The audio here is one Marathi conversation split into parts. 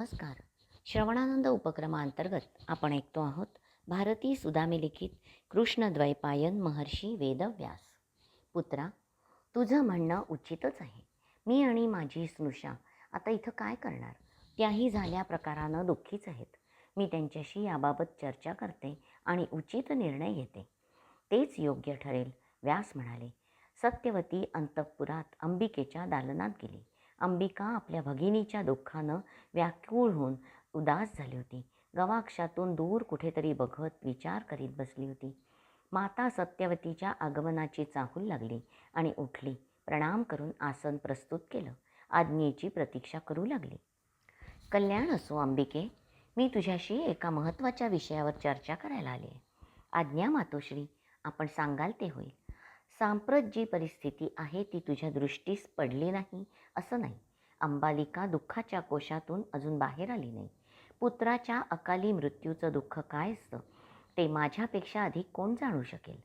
नमस्कार. श्रवणानंद उपक्रमांतर्गत आपण ऐकतो आहोत भारती सुदामी लिखित कृष्णद्वैपायन महर्षी वेदव्यास. पुत्रा तुझं म्हणणं उचितच आहे. मी आणि माझी स्नुषा आता इथं काय करणार? त्याही झाल्या प्रकारानं दुःखीच आहेत. मी त्यांच्याशी याबाबत चर्चा करते आणि उचित निर्णय घेते. तेच योग्य ठरेल व्यास म्हणाले. सत्यवती अंतःपुरात अंबिकेच्या दालनात गेली. अंबिका आपल्या भगिनीच्या दुःखानं व्याकुळ होऊन उदास झाली होती. गवाक्षातून दूर कुठेतरी बघत विचार करीत बसली होती. माता सत्यवतीच्या आगमनाची चाहूल लागली आणि उठली. प्रणाम करून आसन प्रस्तुत केलं. आज्ञेची प्रतीक्षा करू लागली. कल्याण असो अंबिके मी तुझ्याशी एका महत्त्वाच्या विषयावर चर्चा करायला आले आहे आज्ञा मातोश्री आपण सांगाल ते होईल. सांप्रत जी परिस्थिती आहे ती तुझ्या दृष्टीस पडली नाही असं नाही. अंबालिका दुःखाच्या कोशातून अजून बाहेर आली नाही. पुत्राच्या अकाली मृत्यूचं दुःख काय असतं? ते माझ्यापेक्षा अधिक कोण जाणू शकेल?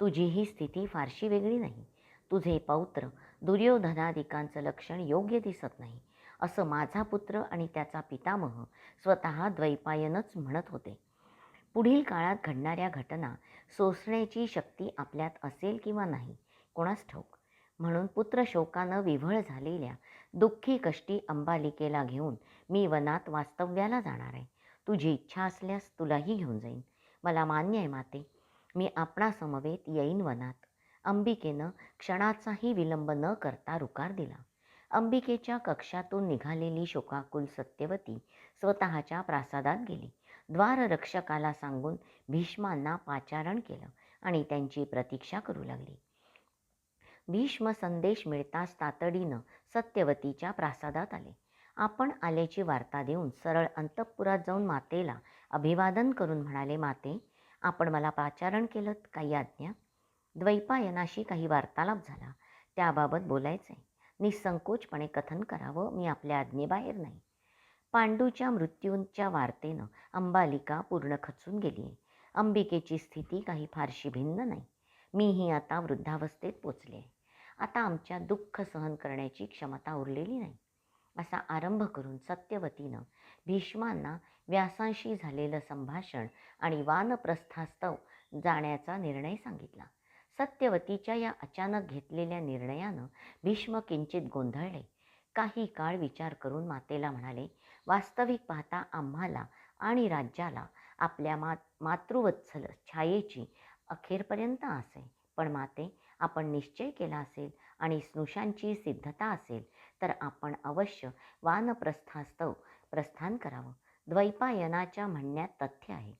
तुझी ही स्थिती फारशी वेगळी नाही. तुझे पौत्र दुर्योधनादिकांचं लक्षण योग्य दिसत नाही असं माझा पुत्र आणि त्याचा पितामह स्वतः द्वैपायनच म्हणत होते. पुढील काळात घडणाऱ्या घटना सोसण्याची शक्ती आपल्यात असेल किंवा नाही कोणास ठाऊक. म्हणून पुत्रशोकानं विव्हळ झालेल्या दुःखी कष्टी अंबालिकेला घेऊन मी वनात वास्तव्याला जाणार आहे. तुझी इच्छा असल्यास तुलाही घेऊन जाईन. मला मान्य आहे माते मी आपणासमवेत येईन वनात. अंबिकेनं क्षणाचाही विलंब न करता रुकार दिला. अंबिकेच्या कक्षातून निघालेली शोकाकुल सत्यवती स्वतःच्या प्रासादात गेली. द्वाररक्षकाला सांगून भीष्मांना पाचारण केलं आणि त्यांची प्रतीक्षा करू लागली. भीष्म संदेश मिळताच तातडीनं सत्यवतीच्या प्रासादात आले. आपण आल्याची वार्ता देऊन सरळ अंतःपुरात जाऊन मातेला अभिवादन करून म्हणाले माते आपण मला पाचारण केलं काही आज्ञा? द्वैपायनाशी काही वार्तालाप झाला. त्याबाबत बोलायचे. निसंकोचपणे कथन करावं. मी आपल्या आज्ञेबाहेर नाही. पांडूच्या मृत्यूंच्या वार्तेनं अंबालिका पूर्ण खचून गेली आहे अंबिकेची स्थिती काही फारशी भिन्न नाही. मीही आता वृद्धावस्थेत पोचले. आहे आता आमच्या दुःख सहन करण्याची क्षमता उरलेली नाही. असा आरंभ करून सत्यवतीनं भीष्मांना व्यासांशी झालेलं संभाषण आणि वानप्रस्थास्तव जाण्याचा निर्णय सांगितला. सत्यवतीच्या या अचानक घेतलेल्या निर्णयानं भीष्म किंचित गोंधळले. काही काळ विचार करून मातेला म्हणाले वास्तविक पाहता आम्हाला आणि राज्याला आपल्या मा मातृवत्सल छायेची अखेरपर्यंत आस आहे. पण माते आपण निश्चय केला असेल आणि स्नुषांची सिद्धता असेल तर आपण अवश्य वानप्रस्थास्तव प्रस्थान करावं. द्वैपायनाच्या म्हणण्यात तथ्य आहे.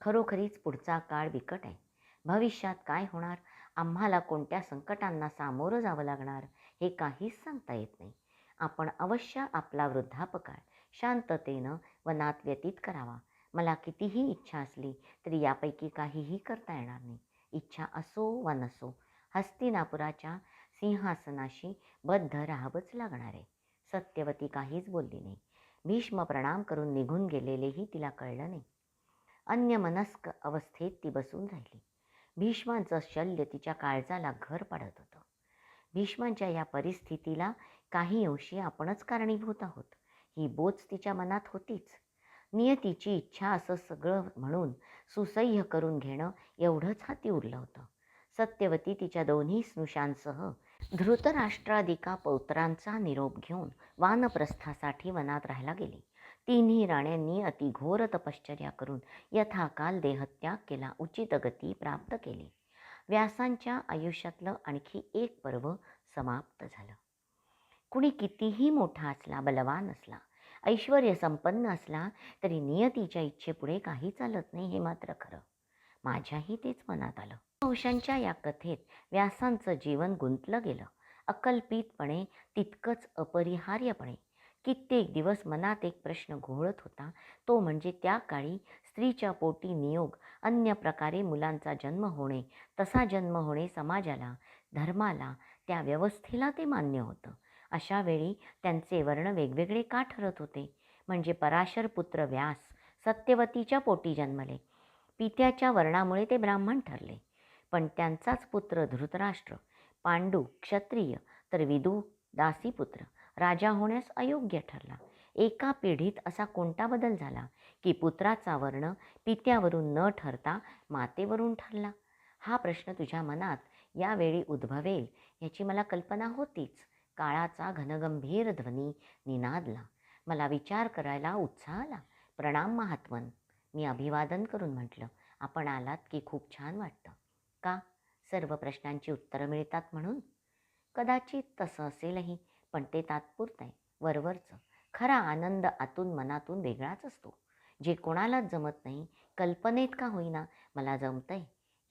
खरोखरीच पुढचा काळ बिकट आहे. भविष्यात काय होणार? आम्हाला कोणत्या संकटांना सामोरं जावं लागणार? हे काहीच सांगता येत नाही. आपण अवश्य आपला वृद्धापकाळ शांततेनं वनात व्यतीत करावा. मला कितीही इच्छा असली तरी यापैकी काहीही करता येणार नाही. इच्छा असो वा नसो हस्तिनापुराच्या सिंहासनाशी बद्ध राहावंच लागणार आहे. सत्यवती काहीच बोलली नाही. भीष्म प्रणाम करून निघून गेलेलेही तिला कळलं नाही. अन्य मनस्क अवस्थेत ती बसून राहिली. भीष्मांचं शल्य तिच्या काळजाला घर पाडत होतं. भीष्मांच्या या परिस्थितीला काही अंशी आपणच कारणीभूत आहोत. ही बोच तिच्या मनात होतीच. नियतीची इच्छा असं सगळं म्हणून सुसह्य करून घेणं एवढंच हाती उरलं होतं. सत्यवती तिच्या दोन्ही स्नुषांसह धृतराष्ट्रादिका पौत्रांचा निरोप घेऊन वानप्रस्थासाठी वनात राहायला गेली. तिन्ही राण्यांनी अतिघोर तपश्चर्या करून यथाकाल देहत्याग केला उचित गती प्राप्त केली. व्यासांच्या आयुष्यातलं आणखी एक पर्व समाप्त झालं. कुणी कितीही मोठा असला बलवान असला ऐश्वर संपन्न असला तरी नियतीच्या इच्छेपुढे काही चालत नाही हे मात्र खरं. माझ्याही तेच मनात आलं. अंशांच्या या कथेत व्यासांचं जीवन गुंतलं गेलं. अकल्पितपणे तितकंच अपरिहार्यपणे. कित्येक दिवस मनात एक प्रश्न घोळत होता. तो म्हणजे त्या काळी स्त्रीच्या पोटी नियोग अन्य प्रकारे मुलांचा जन्म होणे तसा जन्म होणे समाजाला धर्माला त्या व्यवस्थेला ते मान्य होतं. अशा वेळी त्यांचे वर्ण वेगवेगळे का ठरत होते? म्हणजे पराशर पुत्र व्यास सत्यवतीच्या पोटी जन्मले. पित्याच्या वर्णामुळे ते ब्राह्मण ठरले. पण त्यांचाच पुत्र धृतराष्ट्र पांडू क्षत्रिय तर विदू दासीपुत्र राजा होण्यास अयोग्य ठरला. एका पिढीत असा कोणता बदल झाला की पुत्राचा वर्ण पित्यावरून न ठरता मातेवरून ठरला? हा प्रश्न तुझ्या मनात यावेळी उद्भवेल याची मला कल्पना होतीच. काळाचा घनगंभीर ध्वनी निनादला. मला विचार करायला उत्साह आला. प्रणाम महात्मन. मी अभिवादन करून म्हटलं आपण आलात की खूप छान वाटतं. का? सर्व प्रश्नांची उत्तरं मिळतात म्हणून? कदाचित तसं असेलही पण ते तात्पुरतं आहे वरवरचं. खरा आनंद आतून मनातून वेगळाच असतो. जे कोणालाच जमत नाही कल्पनेत का होईना मला जमतंय.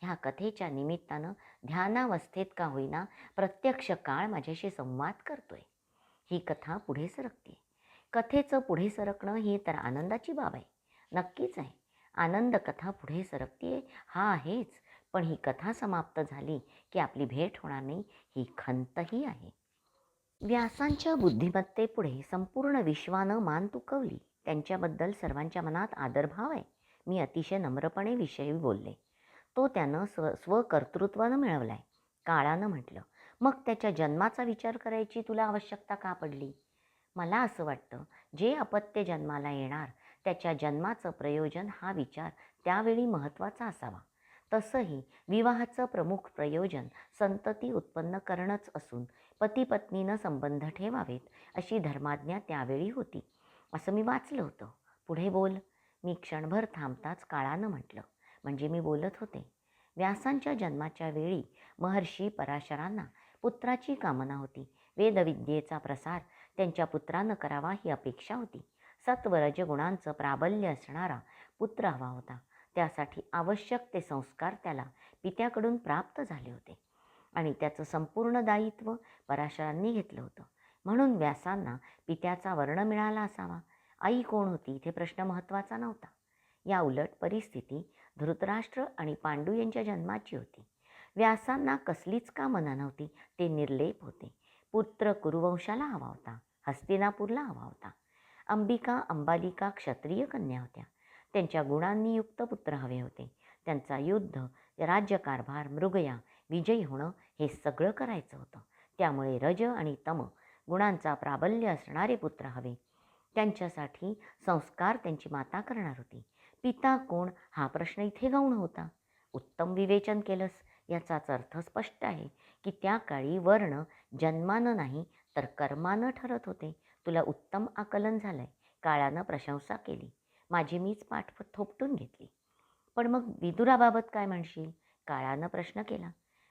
ह्या कथेच्या निमित्तानं ध्यानावस्थेत का होईना प्रत्यक्ष काळ माझ्याशी संवाद करतोय. ही कथा पुढे सरकते. कथेचं पुढे सरकणं ही तर आनंदाची बाब आहे. नक्कीच आहे. आनंद कथा पुढे सरकते हा आहेच. पण ही कथा समाप्त झाली की आपली भेट होणार नाही ही खंतही आहे. व्यासांच्या बुद्धिमत्तेपुढे संपूर्ण विश्वानं मान तुकवली. त्यांच्याबद्दल सर्वांच्या मनात आदरभाव आहे. मी अतिशय नम्रपणे विषयी बोलले. तो त्यानं स्व स्वकर्तृत्वानं मिळवला आहे काळानं म्हटलं मग त्याच्या जन्माचा विचार करायची तुला आवश्यकता का पडली? मला असं वाटतं जे अपत्य जन्माला येणार त्याच्या जन्माचं प्रयोजन हा विचार त्यावेळी महत्त्वाचा असावा. तसंही विवाहाचं प्रमुख प्रयोजन संतती उत्पन्न करणंच असून पती पत्नीनं संबंध ठेवावेत अशी धर्माज्ञा त्यावेळी होती. असं मी वाचलं होतं. पुढे बोल. मी क्षणभर थांबताच काळानं म्हटलं म्हणजे मी बोलत होते. व्यासांच्या जन्माच्या वेळी महर्षी पराशरांना पुत्राची कामना होती. वेदविद्येचा प्रसार त्यांच्या पुत्रानं करावा ही अपेक्षा होती. सत्वरज गुणांचं प्राबल्य असणारा पुत्र हवा होता. त्यासाठी आवश्यक ते संस्कार त्याला पित्याकडून प्राप्त झाले होते. आणि त्याचं संपूर्ण दायित्व पराशरांनी घेतलं होतं. म्हणून व्यासांना पित्याचा वर्ण मिळाला असावा. आई कोण होती? इथे प्रश्न महत्त्वाचा नव्हता. या उलट परिस्थिती धृतराष्ट्र आणि पांडू यांच्या जन्माची होती. व्यासांना कसलीच का मना नव्हती. ते निर्लेप होते. पुत्र कुरुवंशाला हवा होता. हस्तिनापूरला हवा होता. अंबिका अंबालिका क्षत्रिय कन्या होत्या. त्यांच्या गुणांनी युक्त पुत्र हवे होते. त्यांचा युद्ध राज्यकारभार मृगया विजयी होणं हे सगळं करायचं होतं. त्यामुळे रज आणि तम गुणांचा प्राबल्य असणारे पुत्र हवे. त्यांच्यासाठी संस्कार त्यांची माता करणार होती. पिता कोण हा प्रश्न इथे गौण होता. उत्तम विवेचन केलंस याचाच अर्थ स्पष्ट आहे की त्या काळी वर्ण जन्मानं नाही तर कर्मानं ठरत होते. तुला उत्तम आकलन झालंय काळानं प्रशंसा केली. माझी मीच पाठ थोपटून घेतली. पण मग विदुराबाबत काय म्हणशील? काळानं प्रश्न केला.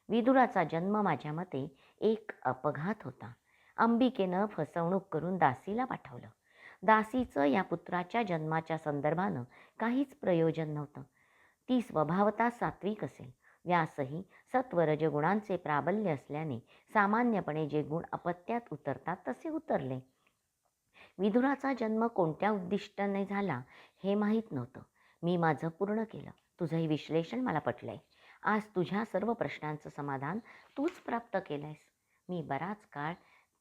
विदुराचा जन्म माझ्या मते एक अपघात होता. अंबिकेनं फसवणूक करून दासीला पाठवलं. दासीचं या पुत्राच्या जन्माच्या संदर्भानं काहीच प्रयोजन नव्हतं. ती स्वभावता सात्विक असेल. व्यासही सत्वरज गुणांचे प्राबल्य असल्याने सामान्यपणे जे गुण अपत्यात उतरतात तसे उतरले. विधुराचा जन्म कोणत्या उद्दिष्टाने झाला हे माहीत नव्हतं. मी माझं पूर्ण केलं. तुझंही विश्लेषण मला पटलंय. आज तुझ्या सर्व प्रश्नांचं समाधान तूच प्राप्त केलंयस. मी बराच काळ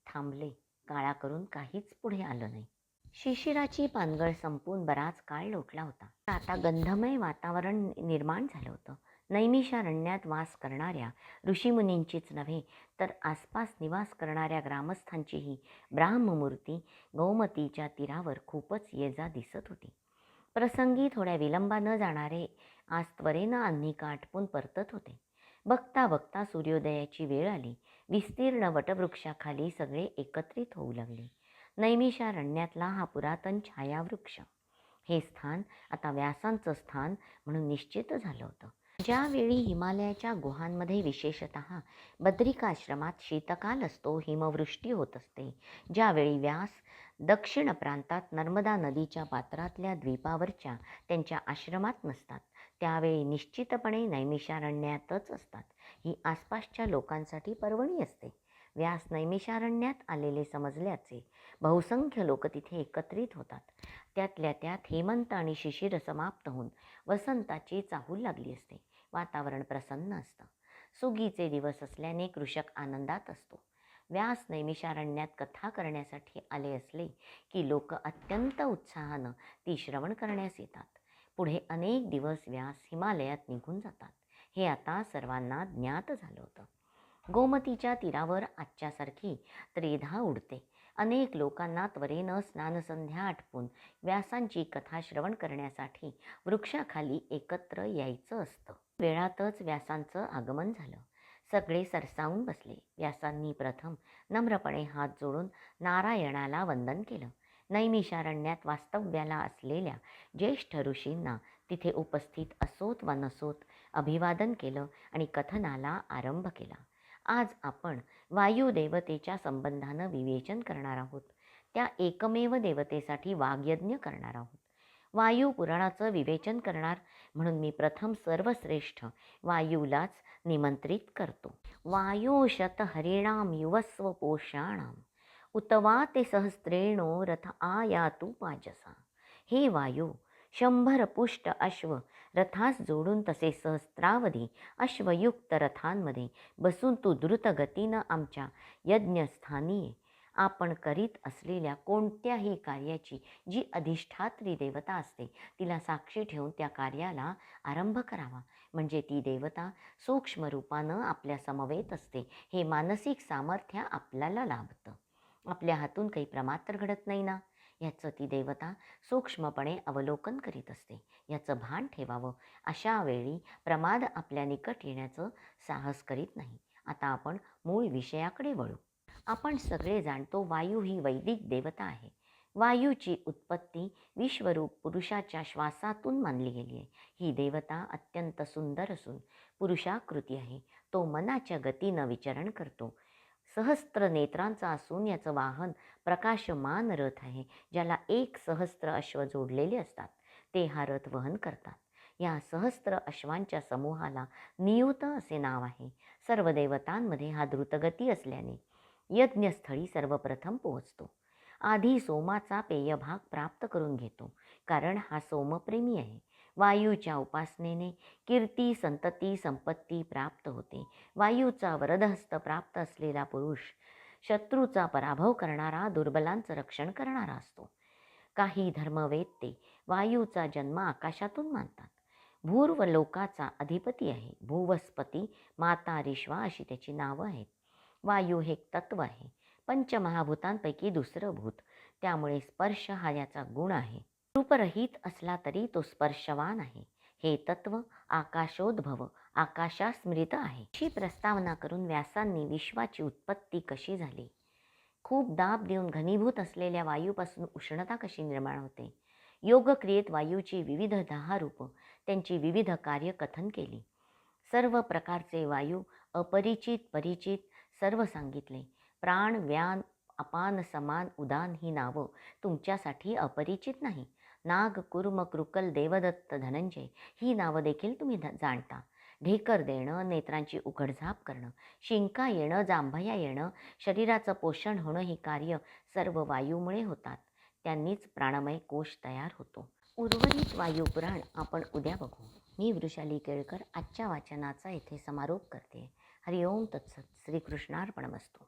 थांबले. काळा करून काहीच पुढे आलं नाही. शिशिराची पानगळ संपून बराच काळ लोटला होता. आता गंधमय वातावरण निर्माण झालं होतं. नैमिषारण्यात वास करणाऱ्या ऋषीमुनींचीच नव्हे तर आसपास निवास करणाऱ्या ग्रामस्थांचीही ब्राह्ममूर्ती गौमतीच्या तीरावर खूपच येजा दिसत होती. प्रसंगी थोड्या विलंबानं जाणारे आज त्वरेनं अन्निका आटपून परतत होते. बघता बघता सूर्योदयाची वेळ आली. विस्तीर्ण वटवृक्षाखाली सगळे एकत्रित होऊ लागले. नैमिषारण्यातला हा पुरातन छायावृक्ष. हे स्थान आता व्यासांचं स्थान म्हणून निश्चित झालं होतं. ज्यावेळी हिमालयाच्या गुहांमध्ये विशेषत बद्रिकाश्रमात शीतकाल असतो हिमवृष्टी होत असते. ज्यावेळी व्यास दक्षिण प्रांतात नर्मदा नदीच्या पात्रातल्या द्वीपावरच्या त्यांच्या आश्रमात नसतात त्यावेळी निश्चितपणे नैमिषारण्यातच असतात. ही आसपासच्या लोकांसाठी पर्वणी असते. व्यास नैमिषारण्यात आलेले समजल्याचे बहुसंख्य लोक तिथे एकत्रित होतात. त्यातल्या त्यात हेमंत आणि शिशिर समाप्त होऊन वसंताची चाहूल लागली असते. वातावरण प्रसन्न असतं. सुगीचे दिवस असल्याने कृषक आनंदात असतो. व्यास नैमिषारण्यात कथा करण्यासाठी आले असले की लोक अत्यंत उत्साहानं ती श्रवण करण्यास येतात. पुढे अनेक दिवस व्यास हिमालयात निघून जातात. हे आता सर्वांना ज्ञात झालं होतं. गोमतीच्या तीरावर आजच्यासारखी त्रेधा उडते. अनेक लोकांना त्वरेनं स्नानसंध्या आटपून व्यासांची कथा श्रवण करण्यासाठी वृक्षाखाली एकत्र यायचं असतं. वेळातच व्यासांचं आगमन झालं. सगळे सरसावून बसले. व्यासांनी प्रथम नम्रपणे हात जोडून नारायणाला वंदन केलं. नैमिषारण्यात वास्तव्याला असलेल्या ज्येष्ठ ऋषींना तिथे उपस्थित असोत वा नसोत अभिवादन केलं आणि कथनाला आरंभ केला. आज आपण वायुदेवतेच्या संबंधानं विवेचन करणार आहोत. त्या एकमेव देवतेसाठी वाग्यज्ञ करणार आहोत. वायू पुराणाचं विवेचन करणार म्हणून मी प्रथम सर्वश्रेष्ठ वायूलाच निमंत्रित करतो. वायोशत हरिणाम युवस्व पोषाणाम. उतवा ते सहस्त्रेणो रथ आयातु पाजसा. हे वायू शंभर पुष्ट अश्व रथास जोडून तसे सहस्त्रावधी अश्वयुक्त रथांमध्ये बसून तू द्रुत गतीनं आमच्या यज्ञस्थानी ये. आपण करीत असलेल्या कोणत्याही कार्याची जी अधिष्ठात्री देवता असते तिला साक्षी ठेवून त्या कार्याला आरंभ करावा म्हणजे ती देवता सूक्ष्म रूपानं आपल्या समवेत असते हे मानसिक सामर्थ्य आपल्याला लाभतं आपल्या हातून काही प्रमाद तर घडत नाही ना ह्याचं ती देवता सूक्ष्मपणे अवलोकन करीत असते. याचं भान ठेवावं. अशा वेळी प्रमाद आपल्या निकट येण्याचं साहस करीत नाही. आता आपण मूळ विषयाकडे वळू. आपण सगळे जाणतो वायू ही वैदिक देवता आहे. वायूची उत्पत्ती विश्वरूप पुरुषाच्या श्वासातून मानली गेली आहे. ही देवता अत्यंत सुंदर असून पुरुषाकृती आहे. तो मनाच्या गतीनं विचरण करतो. सहस्त्र नेत्रांचा असून याचं वाहन प्रकाशमान रथ आहे ज्याला एक सहस्त्र अश्व जोडलेले असतात. ते हा रथ वहन करतात. या सहस्त्र अश्वांच्या समूहाला नियुत असे नाव आहे. सर्व देवतांमध्ये हा द्रुतगती असल्याने यज्ञस्थळी सर्वप्रथम पोहोचतो. आधी सोमाचा पेयभाग प्राप्त करून घेतो कारण हा सोमप्रेमी आहे. वायूच्या उपासनेने कीर्ती संतती संपत्ती प्राप्त होते. वायूचा वरदहस्त प्राप्त असलेला पुरुष शत्रूचा पराभव करणारा दुर्बलांचं रक्षण करणारा असतो. काही धर्मवेत्ते वायूचा जन्म आकाशातून मानतात. भूर्व लोकाचा अधिपती आहे. भूवस्पती माता रिश्वा अशी त्याची नावं आहेत. वायू हे एक तत्व आहे. पंचमहाभूतांपैकी दुसरं भूत. त्यामुळे स्पर्श हा याचा गुण आहे. रूपरहित असला तरी तो स्पर्शवान आहे. हे तत्व आकाशोद्भव आकाशास्मृत आहे. अशी प्रस्तावना करून व्यासांनी विश्वाची उत्पत्ती कशी झाली? खूप दाब देऊन घनीभूत असलेल्या वायूपासून उष्णता कशी निर्माण होते? योगक्रियेत वायूची विविध दहा रूपं त्यांची विविध कार्य कथन केली. सर्व प्रकारचे वायू अपरिचित परिचित सर्व सांगितले. प्राण व्यान अपान समान उदान ही नावं तुमच्यासाठी अपरिचित नाही. नाग कुर्म कृकल देवदत्त धनंजय ही नावं देखील तुम्ही जाणता. ढेकर देणं नेत्रांची उघडझाप करणं शिंका येणं जांभया येणं शरीराचं पोषण होणं ही कार्य सर्व वायूमुळे होतात. त्यांनीच प्राणमय कोश तयार होतो. उर्वरित वायुपुराण आपण उद्या बघू. मी वृषाली केळकर आजच्या वाचनाचा येथे समारोप करते. हरिओम तत्सत. श्रीकृष्णार्पणमस्तू.